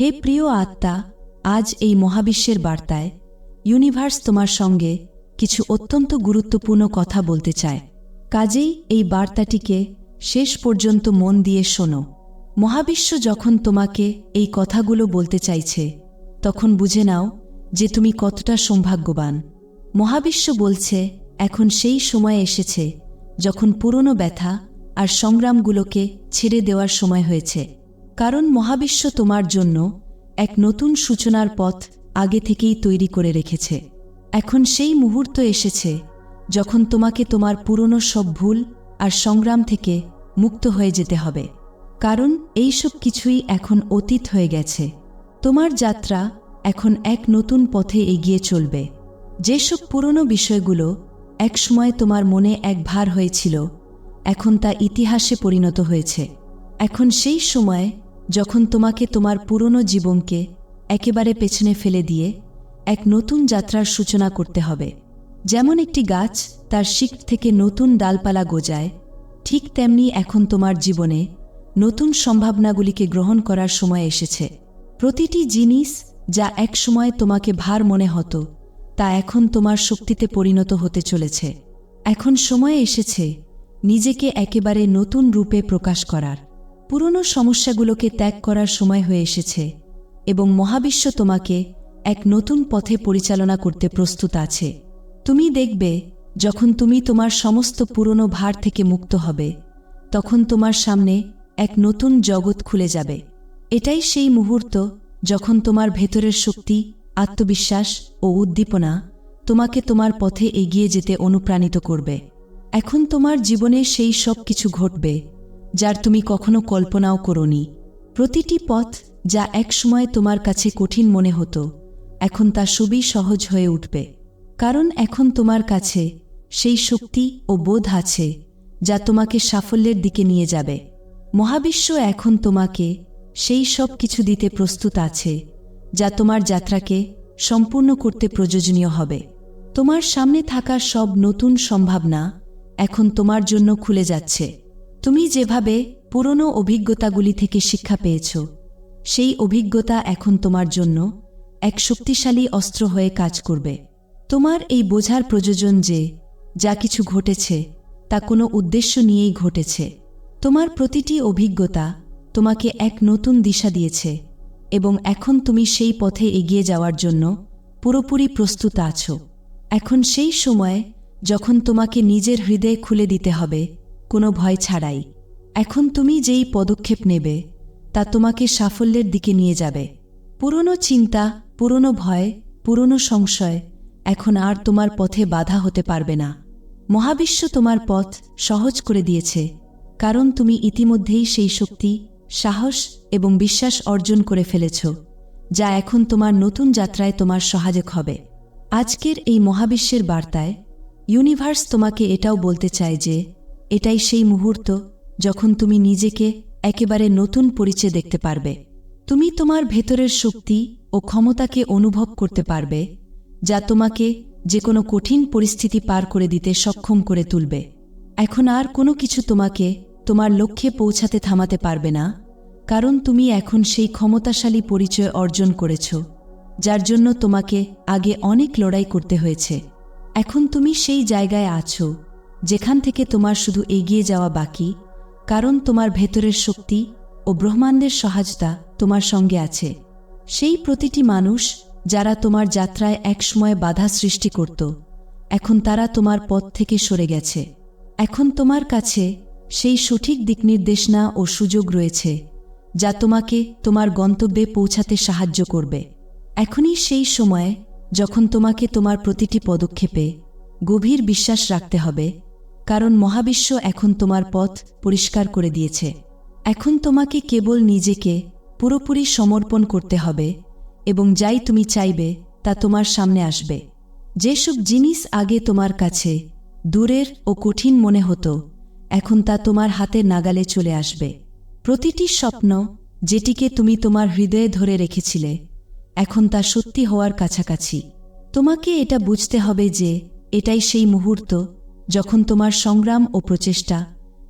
হে প্রিয় আত্মা, আজ এই মহাবিশ্বের বার্তায় ইউনিভার্স তোমার সঙ্গে কিছু অত্যন্ত গুরুত্বপূর্ণ কথা বলতে চায়। কাজেই এই বার্তাটিকে শেষ পর্যন্ত মন দিয়ে শোনো। মহাবিশ্ব যখন তোমাকে এই কথাগুলো বলতে চাইছে, তখন বুঝে নাও যে তুমি কতটা সৌভাগ্যবান। মহাবিশ্ব বলছে, এখন সেই সময় এসেছে যখন পুরনো ব্যথা আর সংগ্রামগুলোকে ছেড়ে দেওয়ার সময় হয়েছে। কারণ মহাবিশ্ব তোমার জন্য এক নতুন সূচনার পথ আগে থেকেই তৈরি করে রেখেছে। এখন সেই মুহূর্ত এসেছে যখন তোমাকে তোমার পুরনো সব ভুল আর সংগ্রাম থেকে মুক্ত হয়ে যেতে হবে। কারণ এইসব কিছুই এখন অতীত হয়ে গেছে। তোমার যাত্রা এখন এক নতুন পথে এগিয়ে চলবে। যেসব পুরনো বিষয়গুলো একসময় তোমার মনে এক ভার হয়েছিল, এখন তা ইতিহাসে পরিণত হয়েছে। এখন সেই সময় যখন তোমাকে তোমার পুরনো জীবনকে একেবারে পেছনে ফেলে দিয়ে এক নতুন যাত্রার সূচনা করতে হবে। যেমন একটি গাছ তার শিক থেকে নতুন ডালপালা গোজায়, ঠিক তেমনি এখন তোমার জীবনে নতুন সম্ভাবনাগুলিকে গ্রহণ করার সময় এসেছে। প্রতিটি জিনিস যা একসময় তোমাকে ভার মনে হতো, তা এখন তোমার শক্তিতে পরিণত হতে চলেছে। এখন সময় এসেছে নিজেকে একেবারে নতুন রূপে প্রকাশ করার। পুরনো সমস্যাগুলোকে ত্যাগ করার সময় হয়ে এসেছে এবং মহাবিশ্ব তোমাকে এক নতুন পথে পরিচালনা করতে প্রস্তুত আছে। তুমি দেখবে, যখন তুমি তোমার সমস্ত পুরনো ভার থেকে মুক্ত হবে, তখন তোমার সামনে এক নতুন জগৎ খুলে যাবে। এটাই সেই মুহূর্ত যখন তোমার ভেতরের শক্তি, আত্মবিশ্বাস ও উদ্দীপনা তোমাকে তোমার পথে এগিয়ে যেতে অনুপ্রাণিত করবে। এখন তোমার জীবনে সেই সব কিছু ঘটবে। যার তুমি কখনো কল্পনাও করনি। প্রতিটি পথ যা একসময় তোমার কাছে কঠিন মনে হতো, এখন তা খুবই সহজ হয়ে উঠবে। কারণ এখন তোমার কাছে সেই শক্তি ও বোধ আছে, যা তোমাকে সাফল্যের দিকে নিয়ে যাবে। মহাবিশ্ব এখন তোমাকে সেই সব কিছু দিতে প্রস্তুত আছে, যা তোমার যাত্রাকে সম্পূর্ণ করতে প্রয়োজনীয় হবে। তোমার সামনে থাকা সব নতুন সম্ভাবনা এখন তোমার জন্য খুলে যাচ্ছে। তুমি যেভাবে পুরনো অভিজ্ঞতাগুলি থেকে শিক্ষা পেয়েছ, সেই অভিজ্ঞতা এখন তোমার জন্য এক শক্তিশালী অস্ত্র হয়ে কাজ করবে। তোমার এই বোঝার প্রয়োজন যে, যা কিছু ঘটেছে, তা কোনো উদ্দেশ্য নিয়েই ঘটেছে। তোমার প্রতিটি অভিজ্ঞতা তোমাকে এক নতুন দিশা দিয়েছে এবং এখন তুমি সেই পথে এগিয়ে যাওয়ার জন্য পুরোপুরি প্রস্তুত আছো। এখন সেই সময় যখন তোমাকে নিজের হৃদয়ে খুলে দিতে হবে কোনো ভয় ছাড়াই। এখন তুমি যেই পদক্ষেপ নেবে, তা তোমাকে সাফল্যের দিকে নিয়ে যাবে। পুরনো চিন্তা, পুরনো ভয়, পুরনো সংশয় এখন আর তোমার পথে বাধা হতে পারবে না। মহাবিশ্ব তোমার পথ সহজ করে দিয়েছে, কারণ তুমি ইতিমধ্যেই সেই শক্তি, সাহস এবং বিশ্বাস অর্জন করে ফেলেছ, যা এখন তোমার নতুন যাত্রায় তোমার সহায়ক হবে। আজকের এই মহাবিশ্বের বার্তায় ইউনিভার্স তোমাকে এটাও বলতে চায় যে এটাই সেই মুহূর্ত যখন তুমি নিজেকে একেবারে নতুন পরিচয় দেখতে পারবে। তুমি তোমার ভেতরের শক্তি ও ক্ষমতাকে অনুভব করতে পারবে, যা তোমাকে যে কোনো কঠিন পরিস্থিতি পার করে দিতে সক্ষম করে তুলবে। এখন আর কোনো কিছু তোমাকে তোমার লক্ষ্যে পৌঁছাতে থামাতে পারবে না, কারণ তুমি এখন সেই ক্ষমতাশালী পরিচয় অর্জন করেছ, যার জন্য তোমাকে আগে অনেক লড়াই করতে হয়েছে। এখন তুমি সেই জায়গায় আছো যেখান থেকে তোমার শুধু এগিয়ে যাওয়া বাকি, কারণ তোমার ভেতরের শক্তি ও ব্রহ্মাণ্ডের সহায়তা তোমার সঙ্গে আছে। সেই প্রতিটি মানুষ যারা তোমার যাত্রায় একসময় বাধা সৃষ্টি করত, এখন তারা তোমার পথ থেকে সরে গেছে। এখন তোমার কাছে সেই সঠিক দিকনির্দেশনা ও সুযোগ রয়েছে, যা তোমাকে তোমার গন্তব্যে পৌঁছাতে সাহায্য করবে। এখনই সেই সময় যখন তোমাকে তোমার প্রতিটি পদক্ষেপে গভীর বিশ্বাস রাখতে হবে কারণ মহাবিশ্ব এখন তোমার পথ পরিষ্কার করে দিয়েছে। এখন তোমাকে কেবল নিজেকে পুরোপুরি সমর্পণ করতে হবে এবং যাই তুমি চাইবে, তা তোমার সামনে আসবে। যেসব জিনিস আগে তোমার কাছে দূরের ও কঠিন মনে হতো, এখন তা তোমার হাতে নাগালে চলে আসবে। প্রতিটি স্বপ্ন যেটিকে তুমি তোমার হৃদয়ে ধরে রেখেছিলে, এখন তা সত্যি হওয়ার কাছাকাছি। তোমাকে এটা বুঝতে হবে যে এটাই সেই মুহূর্ত যখন তোমার সংগ্রাম ও প্রচেষ্টা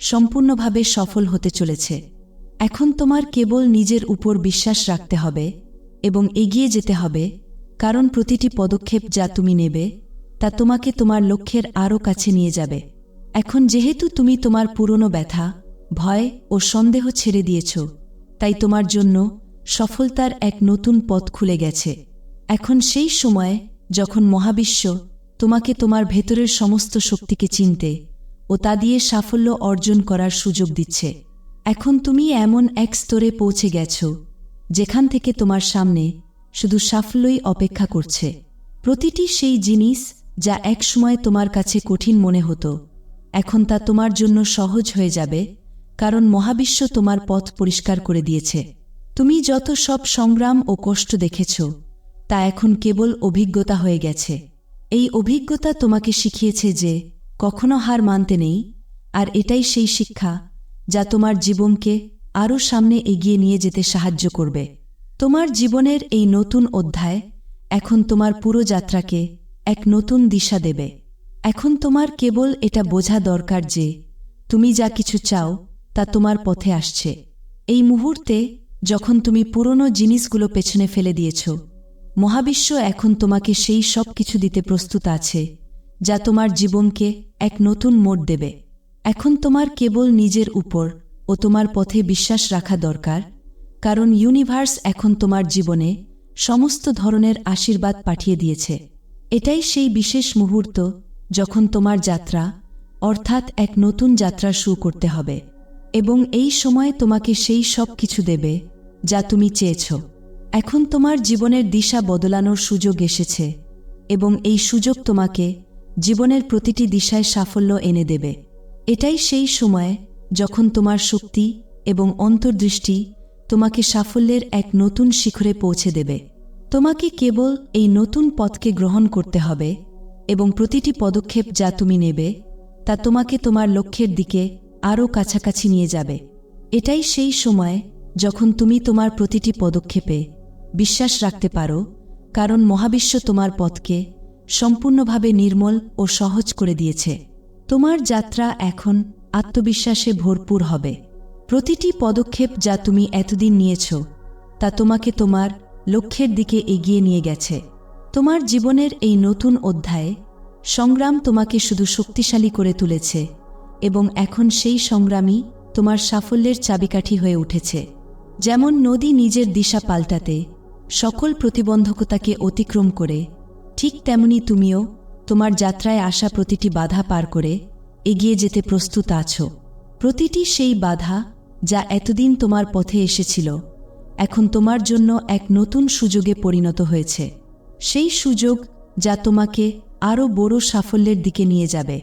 সম্পূর্ণভাবে সফল হতে চলেছে, এখন তোমার কেবল নিজের উপর বিশ্বাস রাখতে হবে এবং এগিয়ে যেতে হবে, কারণ প্রতিটি পদক্ষেপ যা তুমি নেবে, তা তোমাকে তোমার লক্ষ্যের আরও কাছে নিয়ে যাবে। এখন যেহেতু তুমি তোমার পুরনো ব্যথা, ভয় ও সন্দেহ ছেড়ে দিয়েছ, তাই তোমার জন্য সফলতার এক নতুন পথ খুলে গেছে। এখন সেই সময় যখন মহাবিশ্ব তোমাকে তোমার ভেতরের সমস্ত শক্তিকে চিনতে ও তা দিয়ে সাফল্য অর্জন করার সুযোগ দিচ্ছে। এখন তুমি এমন এক স্তরে পৌঁছে গেছ, যেখান থেকে তোমার সামনে শুধু সাফল্যই অপেক্ষা করছে। প্রতিটি সেই জিনিস যা একসময় তোমার কাছে কঠিন মনে হতো, এখন তা তোমার জন্য সহজ হয়ে যাবে, কারণ মহাবিশ্ব তোমার পথ পরিষ্কার করে দিয়েছে। তুমি যত সব সংগ্রাম ও কষ্ট দেখেছ, তা এখন কেবল অভিজ্ঞতা হয়ে গেছে। এই অভিজ্ঞতা তোমাকে শিখিয়েছে যে কখনো হার মানতে নেই, আর এটাই সেই শিক্ষা যা তোমার জীবনকে আরও সামনে এগিয়ে নিয়ে যেতে সাহায্য করবে। তোমার জীবনের এই নতুন অধ্যায় এখন তোমার পুরো যাত্রাকে এক নতুন দিশা দেবে। এখন তোমার কেবল এটা বোঝা দরকার যে তুমি যা কিছু চাও তা তোমার পথে আসছে। এই মুহূর্তে যখন তুমি পুরনো জিনিসগুলো পেছনে ফেলে দিয়েছ মহাবিশ্ব এখন তোমাকে সেই সব কিছু দিতে প্রস্তুত আছে, যা তোমার জীবনকে এক নতুন মোড় দেবে। এখন তোমার কেবল নিজের উপর ও তোমার পথে বিশ্বাস রাখা দরকার, কারণ ইউনিভার্স এখন তোমার জীবনে সমস্ত ধরনের আশীর্বাদ পাঠিয়ে দিয়েছে। এটাই সেই বিশেষ মুহূর্ত যখন তোমার যাত্রা, অর্থাৎ এক নতুন যাত্রা শুরু করতে হবে। এবং এই সময়ে তোমাকে সেই সব কিছু দেবে, যা তুমি চেয়েছ। এখন তোমার জীবনের দিশা বদলানোর সুযোগ এসেছে, এবং এই সুযোগ তোমাকে জীবনের প্রতিটি দিশায় সাফল্য এনে দেবে। এটাই সেই সময় যখন তোমার শক্তি এবং অন্তর্দৃষ্টি তোমাকে সাফল্যের এক নতুন শিখরে পৌঁছে দেবে। তোমাকে কেবল এই নতুন পথকে গ্রহণ করতে হবে, এবং প্রতিটি পদক্ষেপ যা তুমি নেবে, তা তোমাকে তোমার লক্ষ্যের দিকে আরও কাছাকাছি নিয়ে যাবে। এটাই সেই সময় যখন তুমি তোমার প্রতিটি পদক্ষেপে বিশ্বাস রাখতে পারো, কারণ মহাবিশ্ব তোমার পথকে সম্পূর্ণভাবে নির্মল ও সহজ করে দিয়েছে। তোমার যাত্রা এখন আত্মবিশ্বাসে ভরপুর হবে। প্রতিটি পদক্ষেপ যা তুমি এতদিন নিয়েছ, তা তোমাকে তোমার লক্ষ্যের দিকে এগিয়ে নিয়ে গেছে। তোমার জীবনের এই নতুন অধ্যায়ে সংগ্রাম তোমাকে শুধু শক্তিশালী করে তুলেছে এবং এখন সেই সংগ্রামই তোমার সাফল্যের চাবিকাঠি হয়ে উঠেছে। যেমন নদী নিজের দিশা পাল্টাতে সকল প্রতিবন্ধকতাকে অতিক্রম করে, ঠিক তেমনি তুমিও তোমার যাত্রায় আসা প্রতিটি বাধা পার করে এগিয়ে যেতে প্রস্তুত আছো। প্রতিটি সেই বাধা যা এতদিন তোমার পথে এসেছিল, এখন তোমার জন্য এক নতুন সুযোগে পরিণত হয়েছে। সেই সুযোগ যা তোমাকে আরও বড় সাফল্যের দিকে নিয়ে যাবে।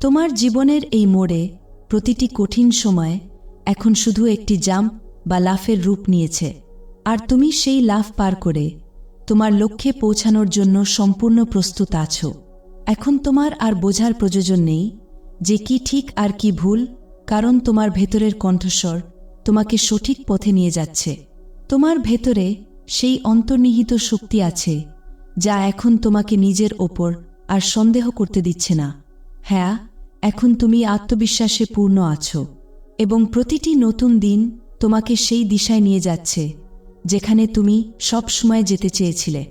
তোমার জীবনের এই মোড়ে প্রতিটি কঠিন সময় এখন শুধু একটি জাম্প বা লাফের রূপ নিয়েছে। আর তুমি সেই লাফ পার করে তোমার লক্ষ্যে পৌঁছানোর জন্য সম্পূর্ণ প্রস্তুত আছো। এখন তোমার আর বোঝার প্রয়োজন নেই যে কি ঠিক আর কি ভুল, কারণ তোমার ভেতরের কণ্ঠস্বর তোমাকে সঠিক পথে নিয়ে যাচ্ছে। তোমার ভেতরে সেই অন্তর্নিহিত শক্তি আছে যা এখন তোমাকে নিজের ওপর আর সন্দেহ করতে দিচ্ছে না। হ্যাঁ এখন তুমি আত্মবিশ্বাসে পূর্ণ আছো এবং প্রতিটি নতুন দিন তোমাকে সেই দিশায় নিয়ে যাচ্ছে যেখানে তুমি সব সময় যেতে চেয়েছিলে।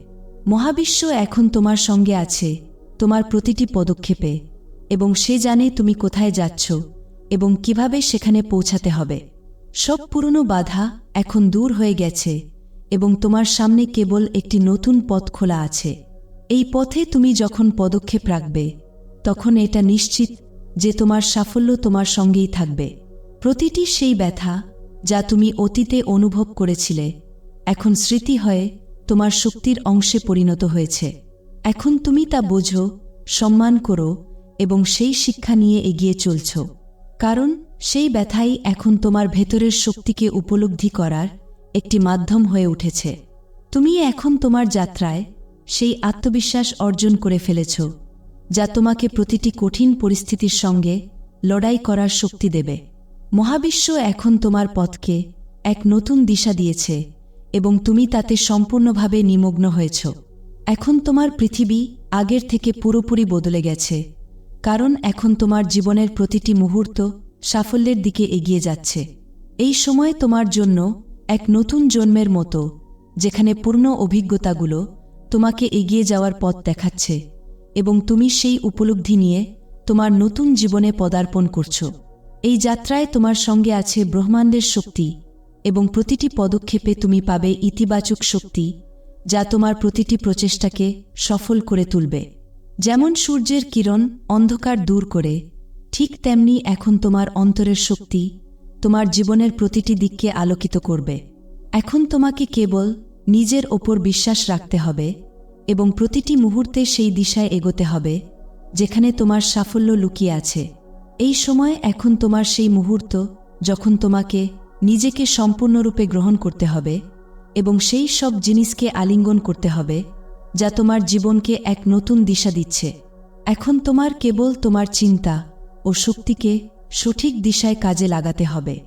মহাবিশ্ব এখন তোমার সঙ্গে আছে, তোমার প্রতিটি পদক্ষেপে, এবং সে জানে তুমি কোথায় যাচ্ছ এবং কীভাবে সেখানে পৌঁছাতে হবে। সব পুরনো বাধা এখন দূর হয়ে গেছে, এবং তোমার সামনে কেবল একটি নতুন পথ খোলা আছে। এই পথে তুমি যখন পদক্ষেপ রাখবে, তখন এটা নিশ্চিত যে তোমার সাফল্য তোমার সঙ্গেই থাকবে। প্রতিটি সেই ব্যথা যা তুমি অতীতে অনুভব করেছিলে এখন স্মৃতি হয়ে তোমার শক্তির অংশে পরিণত হয়েছে। এখন তুমি তা বোঝো, সম্মান করো এবং সেই শিক্ষা নিয়ে এগিয়ে চলছ। কারণ সেই ব্যথাই এখন তোমার ভেতরের শক্তিকে উপলব্ধি করার একটি মাধ্যম হয়ে উঠেছে। তুমি এখন তোমার যাত্রায় সেই আত্মবিশ্বাস অর্জন করে ফেলেছ, যা তোমাকে প্রতিটি কঠিন পরিস্থিতির সঙ্গে লড়াই করার শক্তি দেবে। মহাবিশ্ব এখন তোমার পথকে এক নতুন দিশা দিয়েছে। এবং তুমি তাতে সম্পূর্ণভাবে নিমগ্ন হয়েছ। এখন তোমার পৃথিবী আগের থেকে পুরোপুরি বদলে গেছে, কারণ এখন তোমার জীবনের প্রতিটি মুহূর্ত সাফল্যের দিকে এগিয়ে যাচ্ছে। এই সময় তোমার জন্য এক নতুন জন্মের মতো, যেখানে পূর্ণ অভিজ্ঞতাগুলো তোমাকে এগিয়ে যাওয়ার পথ দেখাচ্ছে এবং তুমি সেই উপলব্ধি নিয়ে তোমার নতুন জীবনে পদার্পণ করছ। এই যাত্রায় তোমার সঙ্গে আছে ব্রহ্মাণ্ডের শক্তি এবং প্রতিটি পদক্ষেপে তুমি পাবে ইতিবাচক শক্তি, যা তোমার প্রতিটি প্রচেষ্টাকে সফল করে তুলবে। যেমন সূর্যের কিরণ অন্ধকার দূর করে, ঠিক তেমনি এখন তোমার অন্তরের শক্তি তোমার জীবনের প্রতিটি দিককে আলোকিত করবে। এখন তোমাকে কেবল নিজের ওপর বিশ্বাস রাখতে হবে এবং প্রতিটি মুহূর্তে সেই দিশায় এগোতে হবে, যেখানে তোমার সাফল্য লুকিয়ে আছে। এই সময় এখন তোমার সেই মুহূর্ত যখন তোমাকে নিজেকে সম্পূর্ণরূপে গ্রহণ করতে হবে এবং সেই সব জিনিসকে আলিঙ্গন করতে হবে যা তোমার জীবনকে এক নতুন দিশা দিচ্ছে। এখন তোমার কেবল তোমার চিন্তা ও শক্তিকে সঠিক দিশায় কাজে লাগাতে হবে।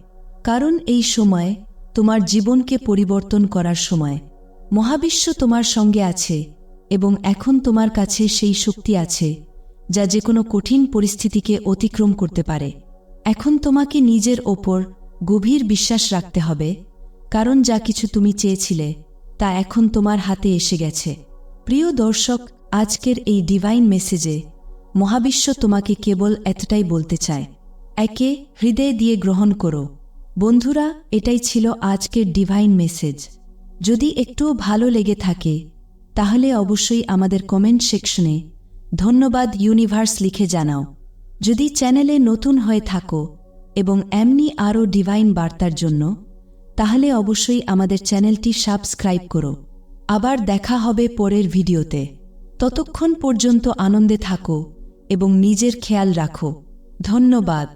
কারণ এই সময় তোমার জীবনকে পরিবর্তন করার সময়। মহাবিশ্ব তোমার সঙ্গে আছে এবং এখন তোমার কাছে সেই শক্তি আছে যা যে কোনো কঠিন পরিস্থিতিকে অতিক্রম করতে পারে। এখন তোমাকে নিজের ওপর গভীর বিশ্বাস রাখতে হবে, কারণ যা কিছু তুমি চেয়েছিলে তা এখন তোমার হাতে এসে গেছে। প্রিয় দর্শক, আজকের এই ডিভাইন মেসেজে মহাবিশ্ব তোমাকে কেবল এতটাই বলতে চায়, একে হৃদয় দিয়ে গ্রহণ করো। বন্ধুরা, এটাই ছিল আজকের ডিভাইন মেসেজ যদি একটুও ভালো লেগে থাকে, তাহলে অবশ্যই আমাদের কমেন্ট সেকশনে ধন্যবাদ ইউনিভার্স লিখে জানাও। যদি চ্যানেলে নতুন হয়ে থাকো এবং এমনি আরও ডিভাইন বার্তার জন্য, তাহলে অবশ্যই আমাদের চ্যানেলটি সাবস্ক্রাইব করো। আবার দেখা হবে পরের ভিডিওতে। ততক্ষণ পর্যন্ত আনন্দে থাকো এবং নিজের খেয়াল রাখো। ধন্যবাদ।